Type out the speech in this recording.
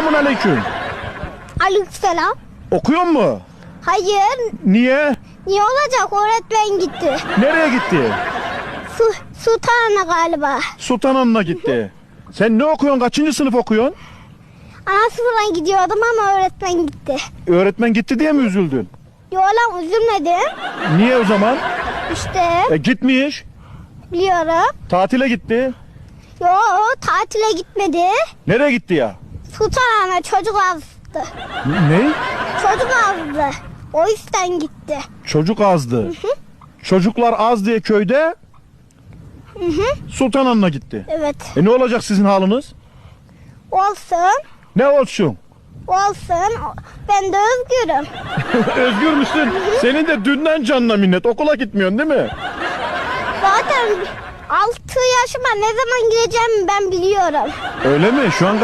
Selamun aleyküm. Aleykümselam. Okuyor mu? Hayır. Niye? Niye olacak? Öğretmen gitti. Nereye gitti? Su, sultana galiba. Sultanhan'ına gitti. Sen ne okuyorsun? Kaçıncı sınıf okuyorsun? Ana sınıfına gidiyordum ama öğretmen gitti. Öğretmen gitti diye mi üzüldün? Yo lan üzülmedim. Niye o zaman? İşte E gitmiş. biliyorum. Tatile gitti. Yo tatile gitmedi. Nereye gitti ya? Sultanana çocuk azdı. Ne? Çocuk azdı. O yüzden gitti. Çocuk azdı. Çocuklar az diye köyde Sultanhan'ına gitti. Evet. E ne olacak sizin haliniz? Olsun. Ne olsun? Olsun. Ben de özgürüm. Özgür müsün? Senin de dünden canına minnet. Okula gitmiyorsun değil mi? Zaten 6 yaşıma ne zaman gireceğimi ben biliyorum. Öyle mi? Şu an